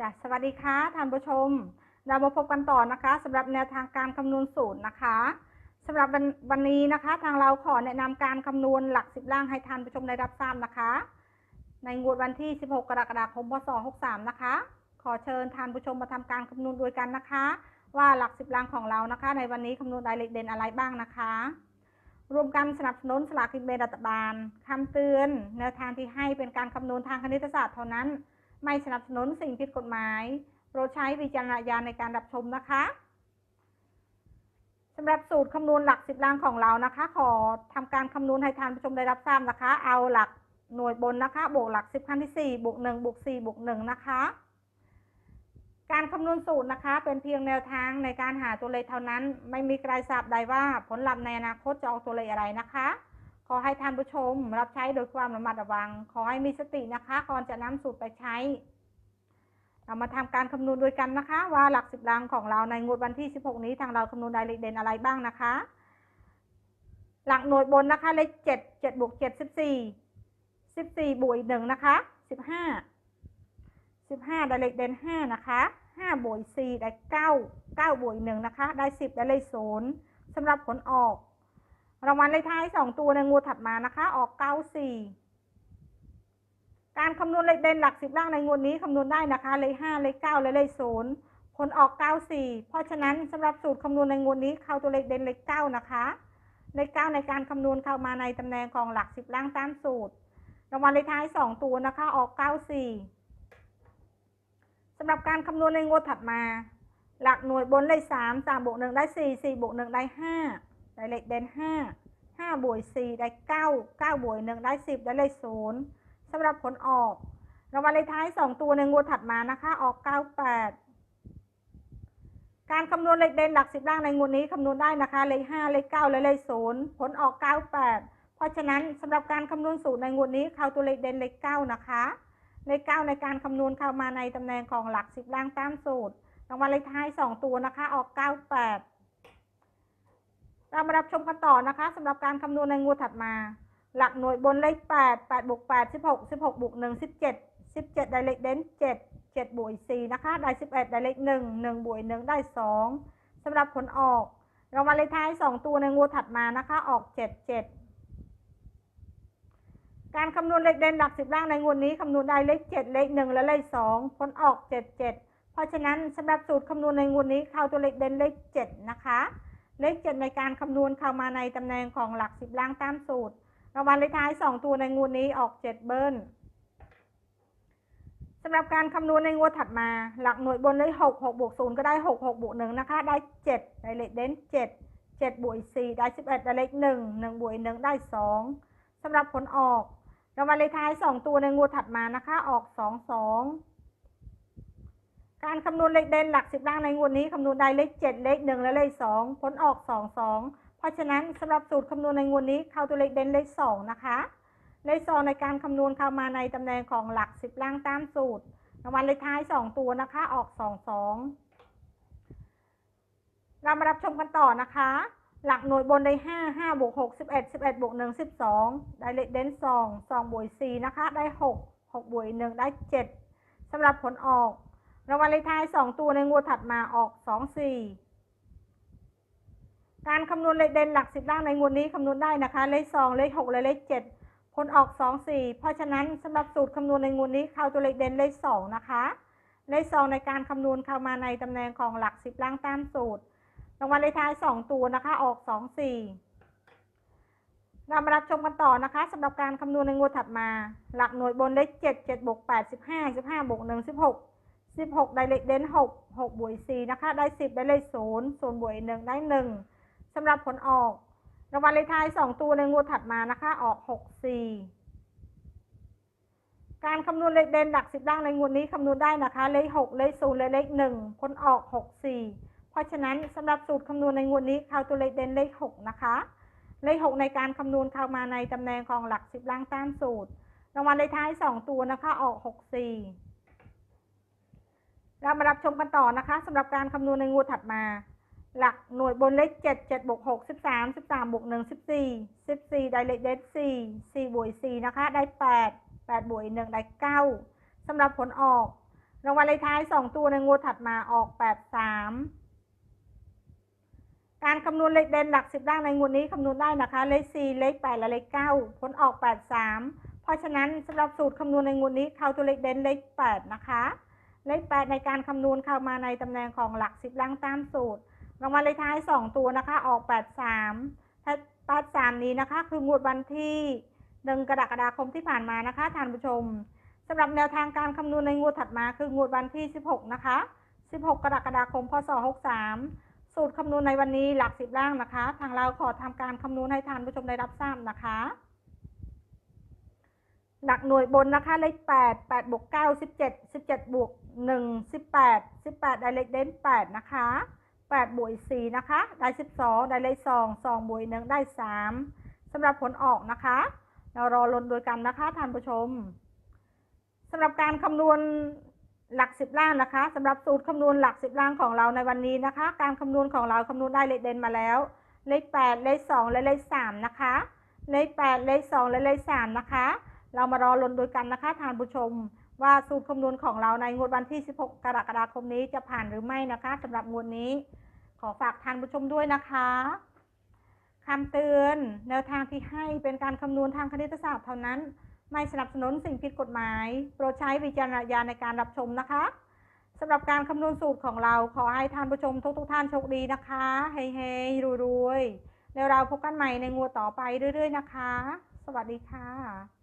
จ้ะสวัสดีค่ะท่านผู้ชม เรามาพบกันต่อนะคะสำหรับแนวทางการคำนวณสูตรนะคะสำหรับวันวันนี้นะคะ ทางเราขอแนะนำการคำนวณหลักสิบล่างให้ท่านผู้ชมได้รับทราบนะคะ ในงวดวันที่ 16 กรกฎาคม พศ 63 นะคะ ขอเชิญท่านผู้ชมมาทำการคำนวณด้วยกันนะคะ ว่าหลักสิบล่างของเรานะคะ ในวันนี้คำนวณรายละเอียดเด่นอะไรบ้างนะคะรวมกันสนับสนุนสลากกินแบ่งรัฐบาลคำเตือนแนวทางที่ให้เป็นการคำนวณทางคณิตศาสตร์เท่านั้น ไม่สนับสนุนสิ่งผิดกฎหมายโปรดใช้วิจารณญาณในการรับชมนะคะสำหรับสูตรคำนวณหลักสิบล่างของเรานะคะ ขอทำการคำนวณให้ท่านผู้ชมได้รับทราบนะคะ เอาหลักหน่วยบนนะคะ บวกหลักสิบขั้นที่สี่บวกหนึ่งบวกสี่บวกหนึ่งนะคะ การคำนวณสูตรนะคะ เป็นเพียงแนวทางในการหาตัวเลขเท่านั้น ไม่มีใครทราบใดว่าผลลัพธ์ในอนาคตจะออกตัวเลขอะไรนะคะ ขอให้ท่านผู้ชมรับใช้โดยความระมัดระวัง ขอให้มีสตินะคะ ก่อนจะนำสูตรไปใช้ เรามาทำการคำนวณด้วยกันนะคะ ว่าหลักสิบลังของเราในงวดวันที่ 16 นี้ทางเราคำนวณรายละเอียดเด่นอะไรบ้างนะคะ หลักหน่วยบนนะคะเลข7 7บวก7 14 14บสี่สิบสี่บวกอีกหนึ่งนะคะ15 15ได้เลขเด่น5นะคะ5บวก4ได้9 9บวกอีกหนึ่งนะคะ ได้10ได้เลข0สำหรับผลออก รางวัลเลขท้าย2ตัวในงวดถัดมานะคะ ออก94การคำนวณเลขเด่นหลักสิบล่างในงวดนี้คำนวณได้นะคะ เลข5เลข9และเลข0ผลออก94เพราะฉะนั้นสำหรับสูตรคำนวณในงวดนี้เข้าตัวเลขเด่นเลข9นะคะเลข9ในการคำนวณเข้ามาในตำแหน่งของหลักสิบล่างตามสูตรรางวัลเลขท้าย2ตัวนะคะ ออก94สำหรับการคำนวณในงวดถัดมา หลักหน่วยบนเลข3 3บวก1ได้4 4บวก1ได้5 ได้เลขเด่น5 5บวก4ได้9 9บวก1ได้10ได้เลข0สำหรับผลออกรางวัลเลขท้าย2ตัวในงวดถัดมานะคะ ออก98การคำนวณเลขเด่นหลักสิบล่างในงวดนี้คำนวณได้นะคะเลข5เลข9และเลข0ผลออก98เพราะฉะนั้นสำหรับการคำนวณสูตรในงวดนี้เข้าตัวเลขเด่นเลข9นะคะเลข9ในการคำนวณเข้ามาในตำแหน่งของหลักสิบล่างตามสูตรรางวัลเลขท้าย2ตัวนะคะ ออก98 เรามารับชมกันต่อนะคะสำหรับการคำนวณในงวดถัดมา หลักหน่วยบนเลข8 8บวก8 16 16บวก1 17 17 ได้เลขเด่น7 7บวก4นะคะ ได้ 11 ได้เลข1 1บวก1ได้ 2สำหรับผลออกรางวัลเลขท้าย 2 ตัวในงวดถัดมานะคะ ออก 7 7 การคำนวณเลขเด่นหลักสิบล่างในงวดนี้คำนวณได้เลข 7 เลข 1 และเลข 2 ผลออก 7 7 เพราะฉะนั้นสำหรับสูตรคำนวณในงวดนี้เข้าตัวเลขเด่นเลข 7 นะคะ เลข7ในการคำนวณเข้ามาในตำแหน่งของหลักสิบล่างตามสูตรรางวัลเลขท้าย2ตัวในงวดนี้ออก7เบิ้ลสำหรับการคำนวณในงวดถัดมา หลักหน่วยบนเลข6 6บวก0ก็ได้6 6บวก1นะคะ ได้7ได้เลขเด่น7 7บวก4ได้11ได้เลข1 1บวก1ได้2สำหรับผลออกรางวัลเลขท้าย2ตัวในงวดถัดมานะคะ ออก2 2 การคำนวณเลขเด่นหลักสิบล่างในงวดนี้คำนวณได้เลข7เลข1และเลข2ผลออก2 2เพราะฉะนั้นสำหรับสูตรคำนวณในงวดนี้เข้าตัวเลขเด่นเลข2นะคะเลข2ในการคำนวณเข้ามาในตำแหน่งของหลักสิบล่างตามสูตรรางวัลเลขท้าย2ตัวนะคะออก2 2เรามารับชมกันต่อนะคะ หลักหน่วยบนได้5 5บวก6 11 11บเอ็ดบวก1 12ได้เลขเด่น2 2บวก4นะคะ ได้6 6บวก1ได้7สำหรับผลออก รางวัลเลขท้าย 2 ตัวในงวดถัดมาออก 2 4 การคำนวณเลขเด่นหลักสิบล่างในงวดนี้คำนวณได้นะคะ เลข 2 เลข 6 และเลข 7 ผลออก 2 4 เพราะฉะนั้นสำหรับสูตรคำนวณในงวดนี้เข้าตัวเลขเด่นเลข 2 นะคะ เลข 2 ในการคำนวณเข้ามาในตำแหน่งของหลักสิบล่างตามสูตร รางวัลเลขท้าย 2 ตัวนะคะออก 2 4เรามารับชมกันต่อนะคะสำหรับการคำนวณในงวดถัดมา หลักหน่วยบนเลข7 7บวก8 15 15บวก1 16 16ได้เลขเด่น6 6บวก4นะคะ ได้10ได้เลข0 0บวก1ได้1สำหรับผลออกรางวัลเลขท้าย2ตัวในงวดถัดมานะคะ ออก6 4การคำนวณเลขเด่นหลักสิบล่างในงวดนี้คำนวณได้นะคะ เลข6เลข0และเลข1ผลออก6 4เพราะฉะนั้นสำหรับสูตรคำนวณในงวดนี้เข้าตัวเลขเด่นเลข6นะคะ เลข6ในการคำนวณเข้ามาในตำแหน่งของหลักสิบล่างตามสูตรรางวัลเลขท้าย2ตัวนะคะ ออก6 4 เรามารับชมกันต่อนะคะสำหรับการคำนวณในงวดถัดมา หลักหน่วยบนเลข7 7บวก6 13 13บวก1 14 14ได้เลขเด่น4 4บวก4นะคะ ได้8 8บวก1ได้9สำหรับผลออก รางวัลเลขท้ายสองตัวในงวดถัดมาออกแปดสามการคำนวณเลขเด่นหลักสิบล่างในงวดนี้คำนวณได้นะคะ เลขสี่เลขแปดและเลขเก้าผลออกแปดสามเพราะฉะนั้นสำหรับสูตรคำนวณในงวดนี้เข้าตัวเลขเด่นเลขแปดนะคะ เลขแปดในการคำนวณเข้ามาในตำแหน่งของหลักสิบล่างตามสูตร รางวัลเลขท้ายสองตัวนะคะ ออกแปดสามแปดสามนี้นะคะ คืองวดวันที่หนึ่งกรกฎาคมที่ผ่านมานะคะท่านผู้ชมสำหรับแนวทางการคำนวณในงวดถัดมาคืองวดวันที่ 16 นะคะ 16 กรกฎาคม พศ 63 สูตรคำนวณในวันนี้หลักสิบล่างนะคะ ทางเราขอทำการคำนวณให้ท่านผู้ชมได้รับทราบนะคะ หลักหน่วยบนนะคะเลข8 8บวก9 17 17บวก 1 18 18ได้เลขเด่น8นะคะ8บวก4นะคะ ได้12ได้เลข2 2บวก1ได้3สำหรับผลออกนะคะ เรารอลุนโดยกันนะคะท่านผู้ชมสำหรับการคำนวณหลักสิบล่างนะคะสำหรับสูตรคำนวณหลักสิบล่างของเราในวันนี้นะคะ การคำนวณของเราคำนวณได้เลขเด่นมาแล้ว เลข8เลข2และเลข3นะคะ เลข8เลข2และเลข3นะคะ เรามารอลุนโดยกันนะคะท่านผู้ชม ว่าสูตรคำนวณของเราในงวดวันที่ 16 กรกฎาคมนี้จะผ่านหรือไม่นะคะสำหรับงวดนี้ ขอฝากท่านผู้ชมด้วยนะคะคำเตือนแนวทางที่ให้เป็นการคำนวณทางคณิตศาสตร์เท่านั้น ไม่สนับสนุนสิ่งผิดกฎหมาย โปรดใช้วิจารณญาณในการรับชมนะคะสำหรับการคำนวณสูตรของเราขอให้ท่านผู้ชมทุกทุกท่านโชคดีนะคะเฮ้เฮ้รวยๆแล้วเราพบกันใหม่ในงวดต่อไปเรื่อย ๆ นะคะ สวัสดีค่ะ